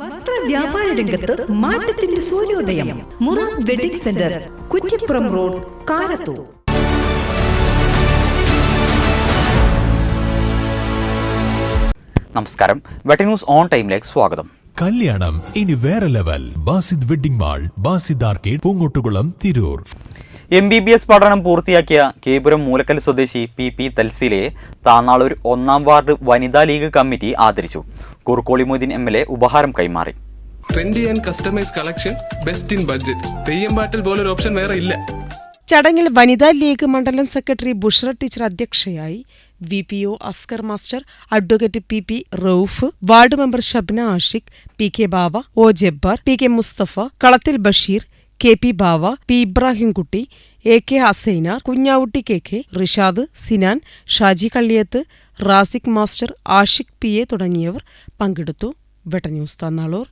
വസ്ത്ര വ്യാപാര രംഗത്ത് മാറ്റത്തിന്റെ സൂര്യോദയം. Mura wedding centre Kuttippuram road Karathur. നമസ്കാരം. വെട്ടി ന്യൂസ് ഓൺ ടൈമിലേക്ക് സ്വാഗതം. കല്യാണം ഇനി വേറെ level. Basid wedding mall Basid arcade Poongottukulam Tirur. M B B S പഠനം പൂർത്തിയാക്കിയ കേപുരം മൂലക്കൽ സ്വദേശി പി പി തൽസിലെ താന്നാളൂർ ഒന്നാം വാർഡ് വനിതാ ലീഗ് കമ്മിറ്റി ആദരിച്ചു. Kurukkoli Moideen M L A ഉപഹാരം കൈമാറി. Trendy and customise collection best in budget Theyyampattil പോലൊരു ഓപ്ഷൻ വേറെ ഇല്ല. ചടങ്ങിൽ വനിതാ ലീഗ് മണ്ഡലം സെക്രട്ടറി ബുഷ്ര ടീച്ചർ അധ്യക്ഷയായി V P O Askar master advocate P P Rauf ward member Shabna Ashiq P K Baba O Jabbar P K Mustafa Kalathil Basheer K P Bava P Ibrahimkutty A K Hasainar Kunhavutty K K Rishad Sinan Shaji Kalliyath Rasik master Ashiq P A തുടങ്ങിയവർ പങ്കെടുത്തു. വെട്ടന്യൂസ് തന്നാളൂർ